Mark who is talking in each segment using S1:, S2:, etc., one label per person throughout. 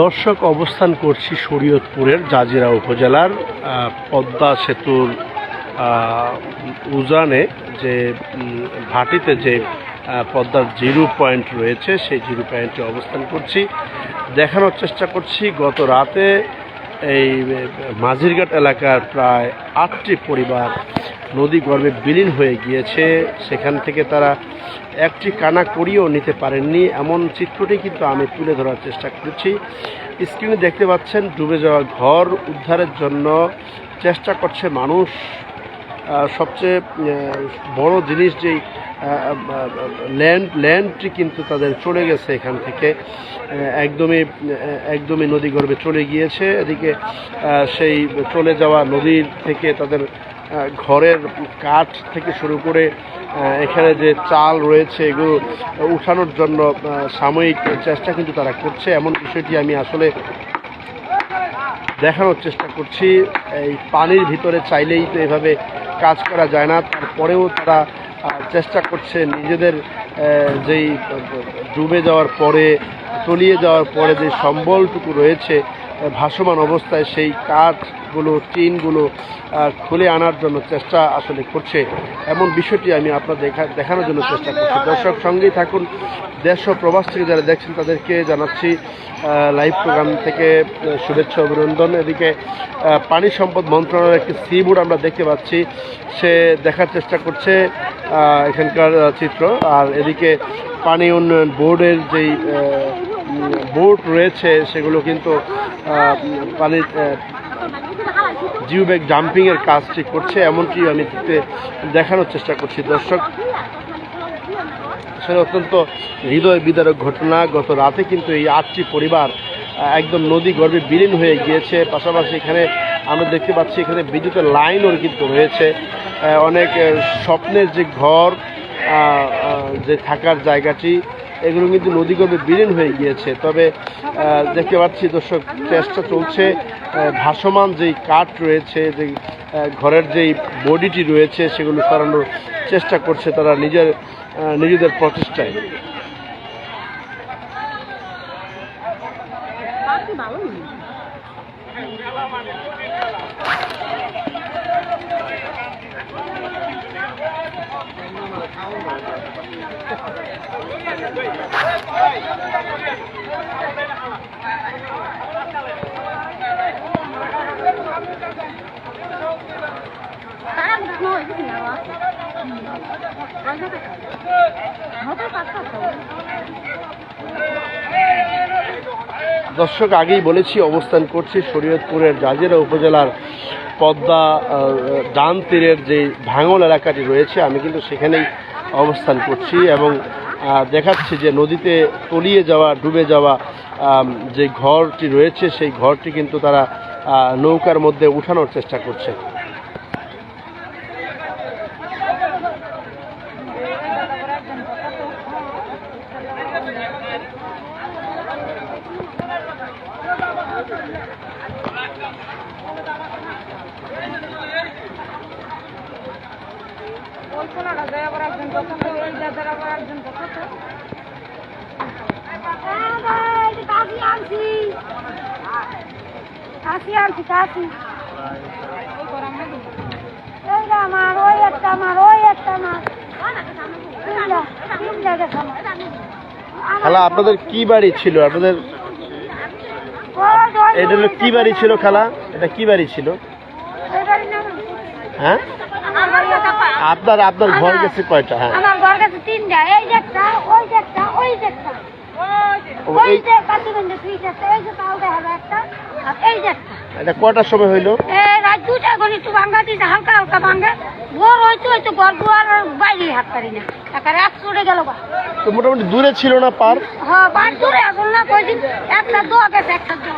S1: দর্শক, অবস্থান করছি শরীয়তপুরের জাজিরা উপজেলার পদ্মা সেতুর উজানে যে ভাটিতে যে পদ্মার জিরো পয়েন্ট রয়েছে, সেই জিরো পয়েন্টে অবস্থান করছি। দেখানোর চেষ্টা করছি, গত রাতে এই মাঝিরঘাট এলাকার প্রায় আটটি পরিবার নদী গর্ভে বিলীন হয়ে গিয়েছে। সেখান থেকে তারা একটি কানা করিয়েও নিতে পারেননি। এমন চিত্রটি কিন্তু আমি তুলে ধরার চেষ্টা করছি। স্ক্রিনে দেখতে পাচ্ছেন, ডুবে যাওয়া ঘর উদ্ধারের জন্য চেষ্টা করছে মানুষ। সবচেয়ে বড় জিনিস যেই ল্যান্ড ল্যান্ডটি কিন্তু তাদের চলে গেছে এখান থেকে। একদমই একদমই নদী গর্ভে চলে গিয়েছে। এদিকে সেই চলে যাওয়া নদীর থেকে তাদের ঘরের কাঠ থেকে শুরু করে এখানে যে চাল রয়েছে, এগুলো উঠানোর জন্য সাময়িক চেষ্টা কিন্তু তারা করছে। এমন বিষয়টি আমি আসলে দেখানোর চেষ্টা করছি। এই পানির ভিতরে চাইলেই তো এভাবে কাজ করা যায় না। তারপরেও তারা চেষ্টা করছে নিজেদের যেই ডুবে যাওয়ার পরে, তলিয়ে যাওয়ার পরে যে সম্বলটুকু রয়েছে ভাসমান অবস্থায় সেই কাঠগুলো, টিনগুলো খুলে আনার জন্য চেষ্টা আসলে করছে। এমন বিষয়টি আমি আপনার দেখা, দেখানোর জন্য চেষ্টা করছি। দর্শক সঙ্গেই থাকুন। দেশ ও প্রবাস থেকে যারা দেখছেন, তাদেরকে জানাচ্ছি লাইভ প্রোগ্রাম থেকে শুভেচ্ছা, অভিনন্দন। এদিকে পানি সম্পদ মন্ত্রণালয়ের একটি সি বোর্ড আমরা দেখতে পাচ্ছি। সে দেখার চেষ্টা করছে এখানকার চিত্র। আর এদিকে পানি উন্নয়ন বোর্ডের যেই বোর্ড রয়েছে, সেগুলো কিন্তু পানির আহ, জিও ব্যাগ জাম্পিংয়ের কাজটি করছে এমনটি আমি দেখানোর চেষ্টা করছি। দর্শক আসলে অত্যন্ত হৃদয় বিদারক ঘটনা। গত রাতে কিন্তু এই আটটি পরিবার একদম নদী গর্ভে বিলীন হয়ে গিয়েছে। পাশাপাশি এখানে আমরা দেখতে পাচ্ছি এখানে বিদ্যুতের লাইনও কিন্তু রয়েছে। অনেক স্বপ্নের যে ঘর যে থাকার জায়গাটি এগুলো কিন্তু নদী গর্ভে বিলীন হয়ে গিয়েছে। তবে দেখতে পাচ্ছি দর্শক, চেষ্টা চলছে ভাসমান যেই কাঠ রয়েছে যে ঘরের যেই বডিটি রয়েছে, সেগুলো সরানোর চেষ্টা করছে তারা নিজের নিজেদের প্রচেষ্টায়
S2: বুঝলো হয়েছে কিনা বা হতে পারতো
S1: দর্শক, আগেই বলেছি, অবস্থান করছি শরীয়তপুরের জাজিরা উপজেলার পদ্মা ডান তীরের যে ভাঙল এলাকাটি রয়েছে, আমি কিন্তু সেখানেই অবস্থান করছি এবং দেখাচ্ছি যে নদীতে তলিয়ে যাওয়া, ডুবে যাওয়া যে ঘরটি রয়েছে, সেই ঘরটি কিন্তু তারা নৌকার মধ্যে উঠানোর চেষ্টা করছে।
S2: যায় আবার একজন দাদার আবার একজন খালা,
S1: আপনাদের কি বাড়ি ছিল? আপনাদের এটা হলো কি বাড়ি ছিল খালা? এটা কি বাড়ি ছিল? হ্যাঁ? আপনার আপনার ঘর গেছে কয়টা? হ্যাঁ।
S2: তিনটা এই যে একটা ওই যে একটা ওই যে একটা।
S1: ও,
S2: ওই
S1: এই
S2: যে দুইটা একটা এই যে তাও দেখা একটা আর এই যে একটা।
S1: এটা কটার সময় হইল?
S2: এ রাত দুটা এখন একটু ভাঙ্গা দিতে হালকা হালকা ভাঙ্গা। ভোর হয়তো হয়তো ঘর দুয়ার বাইরে হাত পারি না। একা রাত চলে গেল বা
S1: তো মোটামুটি দূরে ছিল না পার?
S2: হ্যাঁ বাড়ি দূরে আসল না কয়দিন? একটা দোয়া গেছে একটা দোয়া।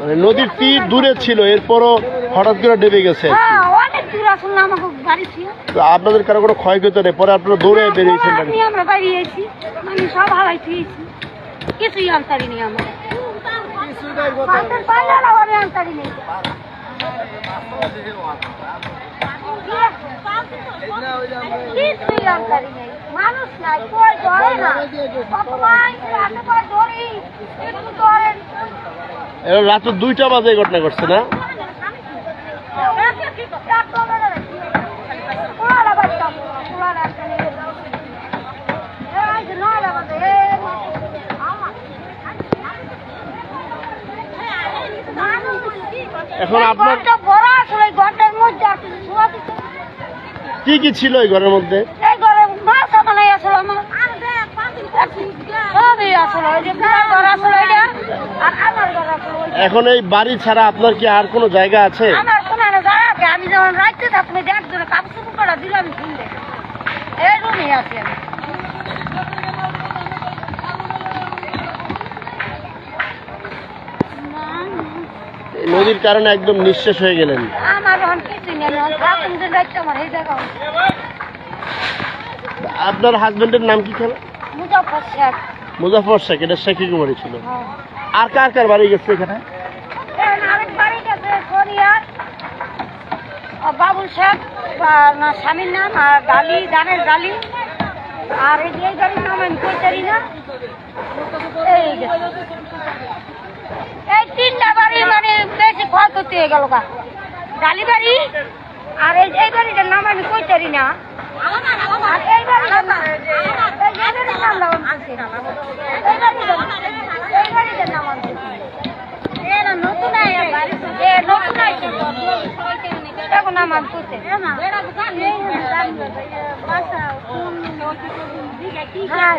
S1: মানে নদীর তীর দূরে ছিল এরপরও হঠাৎ করে ডেবে গেছে আপনাদের কারও কোনো ক্ষয়ক্ষতি নেই? পরে আপনারা দৌড়ে বেরিয়েছেন?
S2: আমরা মানে সব হালাই থুয়েছি কিছুই আনতারি নেই আমরা আমি আনতারি নেই। কিছুই আনতারি নেই। মানুষ নাই কই ধরে না? অপমান রাতে পর ধরি একটু ধরেন।
S1: রাত দুইটা বাজে ঘটনা ঘটছে না? এখন আপনার-
S2: আসলে ঘরটার মধ্যে
S1: কি কি ছিল এই ঘরের মধ্যে?
S2: এই ঘরে মাছ বানাই আসলে আমার। সবই আসলে ওই যে ঘর আসলে আর আমার ঘর আসলে
S1: এখন এই বাড়ি ছাড়া আপনার কি আর কোনো জায়গা আছে?
S2: আমার কোনো জায়গা আছে আমি যখন রাখতে থাকব দেখ ধরে কাপড় করা দিলাম খুললে এই রুমে আছি আমি।
S1: এই নদীর কারণে একদম নিঃশেষ হয়ে গেলেন। আপনার হাজবেন্ডের নাম কি ছিল
S2: মুজাফর শেখ।
S1: এটা শেখি কুমারী ছিল।
S2: হ্যাঁ।
S1: আর কার কার বাড়ি গেছে এখানে?
S2: বাবুল শেখ স্বামীর নাম আর ডালি ধানের ডালি। আর এই গাড়ির নাম আমি কইতারি না। এই। এই তিনটা বাড়ি মানে বেশি ক্ষয়ক্ষতি হয়ে গেল গা ডালি বাড়ি আর এই এই বাড়িটার নাম আমি কইতারি না আর এই বাড়িটার নাম এই বাড়িটার নাম লাগাম বলছি। এই বাড়িটার এই বাড়িটার নাম আমি বলছি। এ না নতুন আয়া বাড়ি এ নতুন আইছে এখন আমার তুতে হ্যাঁ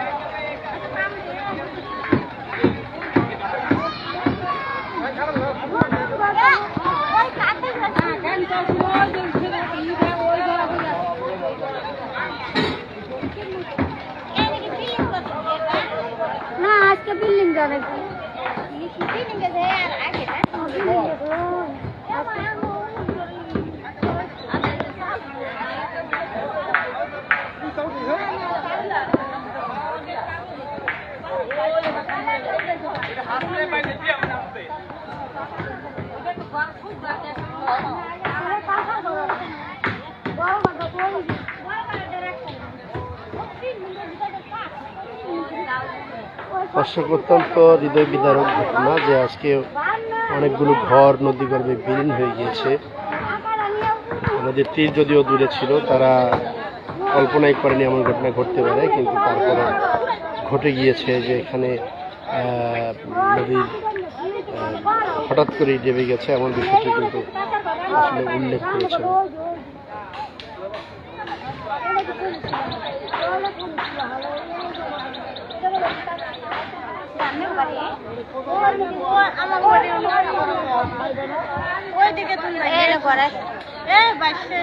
S2: আজকে
S1: দর্শক অত্যন্ত হৃদয় বিদারক ঘটনা যে আজকে অনেকগুলো ঘর নদী গর্ভে বিলীন হয়ে গিয়েছে। নদীর তীর যদিও দূরে ছিল, তারা কল্পনাই করেনি এমন ঘটনা ঘটতে পারে, কিন্তু তারপরে ঘটে গিয়েছে যে এখানে নদীর হঠাৎ করেই ডেবে গেছে এমন বিষয়টি কিন্তু আসলে উল্লেখ করেছেন।
S2: ওইদিকে তুমি করে এই বাইশে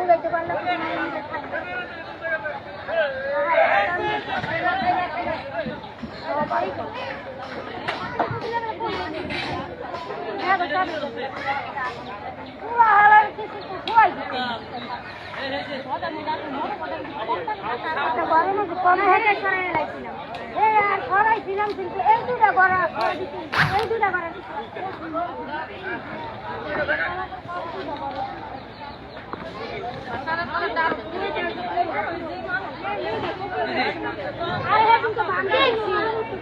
S2: উড়াইতে পারলাম কিন্তু এই দুটা করা এই দুটা করা I haven't got my